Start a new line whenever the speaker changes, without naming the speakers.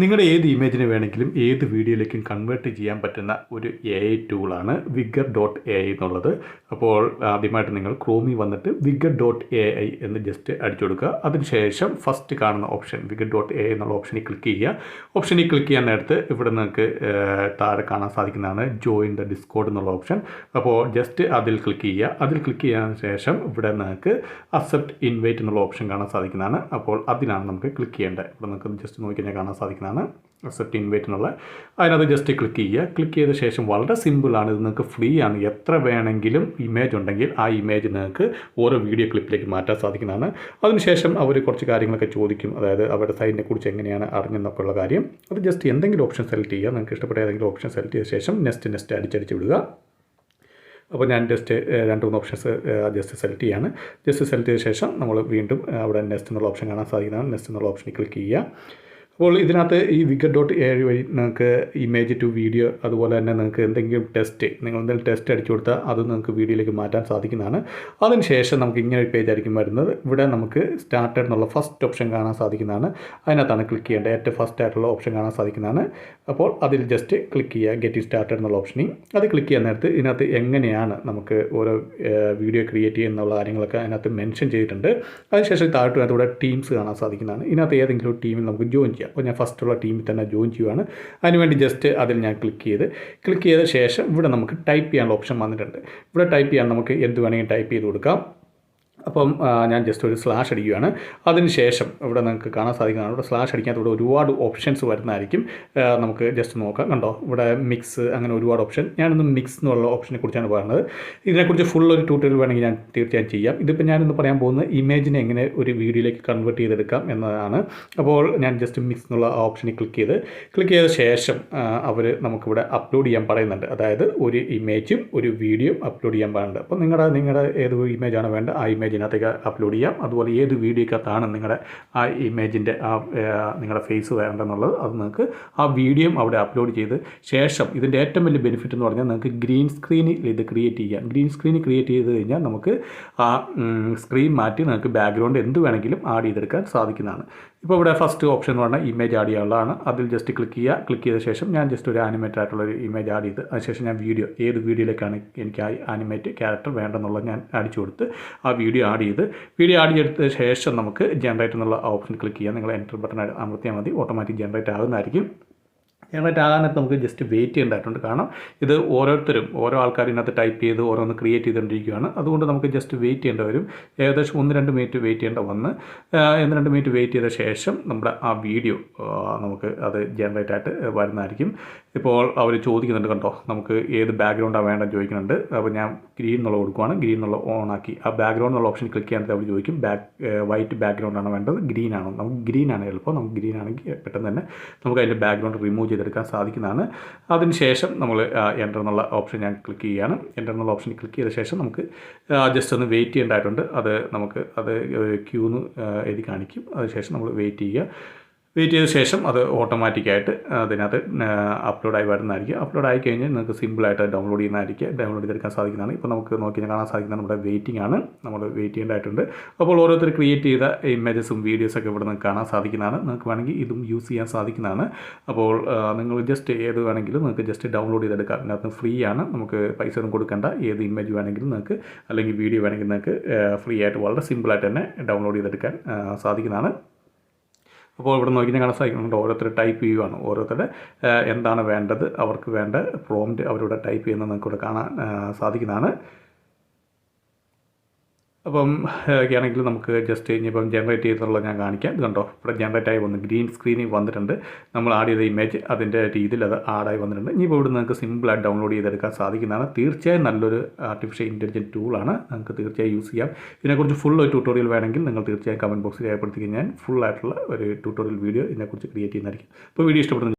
നിങ്ങളുടെ ഏത് ഇമേജിനെ വേണമെങ്കിലും ഏത് വീഡിയോയിലേക്കും കൺവേർട്ട് ചെയ്യാൻ പറ്റുന്ന ഒരു എ ഐ ടൂളാണ് വിഗർ ഡോട്ട് എ ഐ എന്നുള്ളത്. അപ്പോൾ ആദ്യമായിട്ട് നിങ്ങൾ ക്രോമി വന്നിട്ട് വിഗർ ഡോട്ട് എ ഐ എന്ന് ജസ്റ്റ് അടിച്ചു കൊടുക്കുക. അതിനുശേഷം ഫസ്റ്റ് കാണുന്ന ഓപ്ഷൻ വിഗർ ഡോട്ട് എ എന്നുള്ള ഓപ്ഷനിൽ ക്ലിക്ക് ചെയ്യുക. ഓപ്ഷനിൽ ക്ലിക്ക് ചെയ്യാൻ നേരത്ത് ഇവിടെ നിങ്ങൾക്ക് താഴെ കാണാൻ സാധിക്കുന്നതാണ് ജോയിൻ ദ ഡിസ്കോഡ് എന്നുള്ള ഓപ്ഷൻ അപ്പോൾ ജസ്റ്റ് അതിൽ ക്ലിക്ക് ചെയ്യുക. അതിൽ ക്ലിക്ക് ചെയ്യാൻ ശേഷം ഇവിടെ നിങ്ങൾക്ക് അക്സെപ്റ്റ് ഇൻവൈറ്റ് എന്നുള്ള ഓപ്ഷൻ കാണാൻ സാധിക്കുന്നതാണ്. അപ്പോൾ അതിനാണ് നമുക്ക് ക്ലിക്ക് ചെയ്യേണ്ടത്. ഇവിടെ നിങ്ങൾക്ക് ജസ്റ്റ് നോക്കി കഴിഞ്ഞാൽ കാണാൻ സാധിക്കുന്നതാണ് അക്സെപ്റ്റ് ഇൻവൈറ്റ് എന്നുള്ള അതിനകത്ത് ജസ്റ്റ് ക്ലിക്ക് ചെയ്യുക. ക്ലിക്ക് ചെയ്ത ശേഷം വളരെ സിമ്പിളാണ് ഇത് നിങ്ങൾക്ക് ഫ്രീ ആണ്. എത്ര വേണമെങ്കിലും ഇമേജ് ഉണ്ടെങ്കിൽ ആ ഇമേജ് നിങ്ങൾക്ക് ഓരോ വീഡിയോ ക്ലിപ്പിലേക്ക് മാറ്റാൻ സാധിക്കുന്നതാണ്. അതിനുശേഷം അവർ കുറച്ച് കാര്യങ്ങളൊക്കെ ചോദിക്കും. അതായത് അവരുടെ സൈറ്റിനെ കുറിച്ച് എങ്ങനെയാണ് അറിഞ്ഞെന്നൊക്കെ ഉള്ള കാര്യം. അത് ജസ്റ്റ് എന്തെങ്കിലും ഓപ്ഷൻ സെലക്ട് ചെയ്യുക. നിങ്ങൾക്ക് ഇഷ്ടപ്പെട്ട ഏതെങ്കിലും ഓപ്ഷൻ സെലക്ട് ചെയ്ത ശേഷം നെക്സ്റ്റ് നെക്സ്റ്റ് അടിച്ചടിച്ച് വിടുക. അപ്പോൾ ഞാൻ ജസ്റ്റ് രണ്ട് മൂന്ന് ഓപ്ഷൻസ് ജസ്റ്റ് സെലക്ട് ചെയ്യാണ്. ജസ്റ്റ് സെലക്ട് ചെയ്ത ശേഷം നമ്മൾ വീണ്ടും അവിടെ നെക്സ്റ്റ് എന്നുള്ള ഓപ്ഷൻ കാണാൻ സാധിക്കുന്നതാണ്. നെക്സ്റ്റ് എന്നുള്ള ഓപ്ഷനിൽ ക്ലിക്ക് ചെയ്യുക. അപ്പോൾ ഇതിനകത്ത് ഈ വിഗർ ഡോട്ട് എ വഴി നിങ്ങൾക്ക് ഇമേജ് ടു വീഡിയോ അതുപോലെ തന്നെ നിങ്ങൾക്ക് എന്തെങ്കിലും ടെസ്റ്റ് നിങ്ങൾ എന്തെങ്കിലും ടെസ്റ്റ് അടിച്ചു കൊടുത്താൽ അത് നിങ്ങൾക്ക് വീഡിയോയിലേക്ക് മാറ്റാൻ സാധിക്കുന്നതാണ്. അതിനുശേഷം നമുക്ക് ഇങ്ങനെ ഒരു പേജ് ആയിരിക്കും വരുന്നത്. ഇവിടെ നമുക്ക് സ്റ്റാർട്ടഡ് എന്നുള്ള ഫസ്റ്റ് ഓപ്ഷൻ കാണാൻ സാധിക്കുന്നതാണ്. അതിനകത്താണ് ക്ലിക്ക് ചെയ്യേണ്ടത്. ഏറ്റവും ഫസ്റ്റ് ആയിട്ടുള്ള ഓപ്ഷൻ കാണാൻ സാധിക്കുന്നതാണ്. അപ്പോൾ അതിൽ ജസ്റ്റ് ക്ലിക്ക് ചെയ്യുക ഗെറ്റ് സ്റ്റാർട്ടഡ് എന്നുള്ള ഓപ്ഷനിൽ അത് ക്ലിക്ക് ചെയ്യാൻ നേരത്ത് ഇതിനകത്ത് എങ്ങനെയാണ് നമുക്ക് ഓരോ വീഡിയോ ക്രിയേറ്റ് ചെയ്യുന്നുള്ള കാര്യങ്ങളൊക്കെ അതിനകത്ത് മെൻഷൻ ചെയ്തിട്ടുണ്ട്. അതിനുശേഷം താഴോട്ട് ഇവിടെ ടീംസ് കാണാൻ സാധിക്കുന്നതാണ്. ഇതിനകത്ത് ഏതെങ്കിലും ടീമിൽ നമുക്ക് ജോയിൻ ചെയ്യാം. അപ്പോൾ ഞാൻ ഫസ്റ്റുള്ള ടീമിൽ തന്നെ ജോയിൻ ചെയ്യുവാണ്. അതിനുവേണ്ടി ജസ്റ്റ് അതിൽ ഞാൻ ക്ലിക്ക് ചെയ്ത്. ക്ലിക്ക് ചെയ്ത ശേഷം ഇവിടെ നമുക്ക് ടൈപ്പ് ചെയ്യാനുള്ള ഓപ്ഷൻ വന്നിട്ടുണ്ട്. ഇവിടെ ടൈപ്പ് ചെയ്യാൻ നമുക്ക് എന്ത് വേണമെങ്കിലും ടൈപ്പ് ചെയ്ത് കൊടുക്കാം. അപ്പം ഞാൻ ജസ്റ്റ് ഒരു സ്ലാഷ് അടിക്കുകയാണ്. അതിനുശേഷം ഇവിടെ നിങ്ങൾക്ക് കാണാൻ സാധിക്കുന്നതാണ്. ഇവിടെ സ്ലാഷ് അടിക്കാത്ത ഇവിടെ ഒരുപാട് ഓപ്ഷൻസ് വരുന്നതായിരിക്കും. നമുക്ക് ജസ്റ്റ് നോക്കാം. കണ്ടോ? ഇവിടെ മിക്സ് അങ്ങനെ ഒരുപാട് ഓപ്ഷൻ ഞാനിന്ന് മിക്സ് എന്നുള്ള ഓപ്ഷനെ കുറിച്ചാണ് പറയുന്നത്. ഇതിനെക്കുറിച്ച് ഫുൾ ഒരു ട്യൂട്ടോറിയൽ വേണമെങ്കിൽ ഞാൻ തീർച്ചയായും ചെയ്യാം. ഇതിപ്പോൾ ഞാനിന്ന് പറയാൻ പോകുന്നത് ഇമേജിനെ എങ്ങനെ ഒരു വീഡിയോയിലേക്ക് കൺവേർട്ട് ചെയ്തെടുക്കാം എന്നതാണ്. അപ്പോൾ ഞാൻ ജസ്റ്റ് മിക്സ് എന്നുള്ള ഓപ്ഷനിൽ ക്ലിക്ക് ചെയ്ത് ക്ലിക്ക് ചെയ്ത ശേഷം അവർ നമുക്കിവിടെ അപ്ലോഡ് ചെയ്യാൻ പറയുന്നുണ്ട്. അതായത് ഒരു ഇമേജും ഒരു വീഡിയോയും അപ്ലോഡ് ചെയ്യാൻ പറയുന്നുണ്ട്. അപ്പോൾ നിങ്ങളുടെ നിങ്ങളുടെ ഏത് ഇമേജാണ് വേണ്ടത് ആ ഇമേജിനകത്തേക്ക് അപ്ലോഡ് ചെയ്യാം. അതുപോലെ ഏത് വീഡിയോക്കകത്താണ് നിങ്ങളുടെ ആ ഇമേജിന്റെ ആ നിങ്ങളുടെ ഫേസ് വേണ്ടെന്നുള്ളത് അത് നിങ്ങൾക്ക് ആ വീഡിയോ അവിടെ അപ്ലോഡ് ചെയ്ത് ശേഷം ഇതിന്റെ ഏറ്റവും വലിയ ബെനിഫിറ്റ് എന്ന് പറഞ്ഞാൽ നിങ്ങൾക്ക് ഗ്രീൻ സ്ക്രീനിൽ ഇത് ക്രിയേറ്റ് ചെയ്യാം. ഗ്രീൻ സ്ക്രീൻ ക്രിയേറ്റ് ചെയ്ത് കഴിഞ്ഞാൽ നമുക്ക് ആ സ്ക്രീൻ മാറ്റി നിങ്ങൾക്ക് ബാക്ക്ഗ്രൗണ്ട് എന്ത് വേണമെങ്കിലും ആഡ് ചെയ്തെടുക്കാൻ സാധിക്കുന്നതാണ്. ഇപ്പോൾ ഇവിടെ ഫസ്റ്റ് ഓപ്ഷൻ എന്ന് പറഞ്ഞാൽ ഇമേജ് ആഡ് ചെയ്യാനുള്ളതാണ്. അതിൽ ജസ്റ്റ് ക്ലിക്ക് ചെയ്യുക. ക്ലിക്ക് ചെയ്ത ശേഷം ഞാൻ ജസ്റ്റ് ഒരു ആനിമേറ്റഡ് ആയിട്ടുള്ള ഒരു ഇമേജ് ആഡ് ചെയ്ത് അതിനുശേഷം ഞാൻ വീഡിയോ ഏത് വീഡിയോയിലേക്കാണ് എനിക്ക് ആ ആനിമേറ്റ് ക്യാരക്ടർ വേണ്ടെന്നുള്ളത് ഞാൻ അടിച്ചു കൊടുത്ത് ആ വീഡിയോ ആഡ് ചെയ്ത്. വീഡിയോ ആഡ് ചെയ്ത ശേഷം നമുക്ക് ജനറേറ്റ് എന്നുള്ള ഓപ്ഷൻ ക്ലിക്ക് ചെയ്യാം. നിങ്ങൾ എന്റർ ബട്ടൺ അമർത്തിയാൽ മതി. ഓട്ടോമാറ്റിക് ജനറേറ്റ് ആകുന്നതായിരിക്കും. ജനറേറ്റ് ആകാനായിട്ട് നമുക്ക് ജസ്റ്റ് വെയിറ്റ് ചെയ്യേണ്ടതായിട്ടുണ്ട്. കാരണം ഇത് ഓരോരുത്തരും ഓരോ ആൾക്കാർ ഇതിനകത്ത് ടൈപ്പ് ചെയ്ത് ഓരോന്ന് ക്രിയേറ്റ് ചെയ്തുകൊണ്ടിരിക്കുകയാണ്. അതുകൊണ്ട് നമുക്ക് ജസ്റ്റ് വെയിറ്റ് ചെയ്യേണ്ടി വരും. ഏകദേശം ഒന്ന് രണ്ട് മിനിറ്റ് വെയിറ്റ് ചെയ്യേണ്ട വന്ന് ഒന്ന് രണ്ട് മിനിറ്റ് വെയിറ്റ് ചെയ്ത ശേഷം നമ്മുടെ ആ വീഡിയോ നമുക്ക് അത് ജനറേറ്റ് ആയിട്ട് വരുന്നതായിരിക്കും. ഇപ്പോൾ അവർ ചോദിക്കുന്നുണ്ട് കണ്ടോ നമുക്ക് ഏത് ബാക്ക്ഗ്രൗണ്ടാണ് വേണ്ടത് ചോദിക്കുന്നുണ്ട്. അപ്പോൾ ഞാൻ ഗ്രീൻ എന്നുള്ള കൊടുക്കുവാണ്. ഗ്രീൻ എന്നുള്ള ഓൺ ആക്കി. ആ ബാക്ക്ഗ്രൗണ്ട് എന്നുള്ള ഓപ്ഷൻ ക്ലിക്ക് ചെയ്യാൻ അവർ ചോദിക്കും. ബാക്ക് വൈറ്റ് ബാക്ക്ഗ്രൗണ്ടാണ് വേണ്ടത്? ഗ്രീൻ ആണോ? നമുക്ക് ഗ്രീൻ ആണ് എളുപ്പം. നമുക്ക് ഗ്രീൻ ആണെങ്കിൽ പെട്ടെന്ന് തന്നെ നമുക്ക് അതിന്റെ ബാക്ക്ഗ്രൗണ്ട് റിമൂവ് ചെയ്തെടുക്കാൻ സാധിക്കുന്നതാണ്. അതിനുശേഷം നമ്മൾ എന്റർ എന്നുള്ള ഓപ്ഷൻ ഞാൻ ക്ലിക്ക് ചെയ്യുകയാണ്. എന്റർ എന്നുള്ള ഓപ്ഷൻ ക്ലിക്ക് ചെയ്ത ശേഷം നമുക്ക് ജസ്റ്റ് ഒന്ന് വെയിറ്റ് ചെയ്യേണ്ടതായിട്ടുണ്ട്. അത് നമുക്ക് അത് ക്യൂന്ന് എഴുതി കാണിക്കും. അതിനുശേഷം നമ്മൾ വെയിറ്റ് ചെയ്യുക. വെയിറ്റ് ചെയ്ത ശേഷം അത് ഓട്ടോമാറ്റിക്കായിട്ട് അതിനകത്ത് അപ്ലോഡായി വരുന്നതായിരിക്കും. അപ്ലോഡ് ആയി കഴിഞ്ഞാൽ നിങ്ങൾക്ക് സിമ്പിളായിട്ട് ഡൗൺലോഡ് ചെയ്യുന്നതായിരിക്കും. ഡൗൺലോഡ് ചെയ്തെടുക്കാൻ സാധിക്കുന്നതാണ്. ഇപ്പോൾ നമുക്ക് നോക്കി കാണാൻ സാധിക്കുന്ന നമ്മുടെ വെയിറ്റിംഗ് ആണ്. നമ്മൾ വെയിറ്റ് ചെയ്യേണ്ടതായിട്ടുണ്ട്. അപ്പോൾ ഓരോരുത്തർ ക്രിയേറ്റ് ചെയ്ത ഇമേജസും വീഡിയോസൊക്കെ ഇവിടെ നിന്ന് കാണാൻ സാധിക്കുന്നതാണ്. നിങ്ങൾക്ക് വേണമെങ്കിൽ ഇതും യൂസ് ചെയ്യാൻ സാധിക്കുന്നതാണ്. അപ്പോൾ നിങ്ങൾ ജസ്റ്റ് ഏത് വേണമെങ്കിലും നിങ്ങൾക്ക് ജസ്റ്റ് ഡൗൺലോഡ് ചെയ്തെടുക്കാം. അതിനകത്ത് ഫ്രീ ആണ്. നമുക്ക് പൈസ ഒന്നും കൊടുക്കേണ്ട. ഏത് ഇമേജ് വേണമെങ്കിലും നിങ്ങൾക്ക് അല്ലെങ്കിൽ വീഡിയോ വേണമെങ്കിൽ നിങ്ങൾക്ക് ഫ്രീ ആയിട്ട് വളരെ സിമ്പിളായിട്ട് തന്നെ ഡൗൺലോഡ് ചെയ്തെടുക്കാൻ സാധിക്കുന്നതാണ്. അപ്പോൾ ഇവിടെ നോക്കി കാണാൻ സാധിക്കുന്നുണ്ട്. ഓരോരുത്തർ ടൈപ്പ് ചെയ്യുവാണ്. ഓരോരുത്തരുടെ എന്താണ് വേണ്ടത്? അവർക്ക് വേണ്ട പ്രോംറ്റ് അവരിവിടെ ടൈപ്പ് ചെയ്യുന്നത് നമുക്കിവിടെ കാണാൻ സാധിക്കുന്നതാണ്. അപ്പം ഒക്കെയാണെങ്കിൽ നമുക്ക് ജസ്റ്റ് ഇനിയിപ്പം ജനറേറ്റ് ചെയ്തിട്ടുള്ള ഞാൻ കാണിക്കാം. ഇത് കണ്ടോ? ഇവിടെ ജനറേറ്റ് ആയി വന്ന് ഗ്രീൻ സ്ക്രീനിൽ വന്നിട്ടുണ്ട്. നമ്മൾ ആഡ് ചെയ്ത ഇമേജ് അതിന്റെ രീതിയിൽ അത് ആഡായി വന്നിട്ടുണ്ട്. ഇനിയിപ്പോൾ ഇവിടെ നിങ്ങൾക്ക് സിമ്പിളായിട്ട് ഡൗൺലോഡ് ചെയ്തെടുക്കാൻ സാധിക്കുന്നതാണ്. തീർച്ചയായും നല്ലൊരു ആർട്ടിഫിഷ്യൽ ഇന്റലിജന്റ് ടൂളാണ് നിങ്ങൾക്ക് തീർച്ചയായും യൂസ് ചെയ്യാം. ഇതിനെക്കുറിച്ച് ഫുൾ ഒരു ട്യൂട്ടോറിയൽ വേണമെങ്കിൽ നിങ്ങൾ തീർച്ചയായും കമന്റ് ബോക്സിൽ രേഖപ്പെടുത്തി കഴിഞ്ഞാൽ ഫുൾ ആയിട്ടുള്ള ഒരു ട്യൂട്ടോറിയൽ വീഡിയോ ഇതിനെക്കുറിച്ച് ക്രിയേറ്റ് ചെയ്യുന്നതായിരിക്കും. അപ്പോൾ വീഡിയോ ഇഷ്ടപ്പെടുന്ന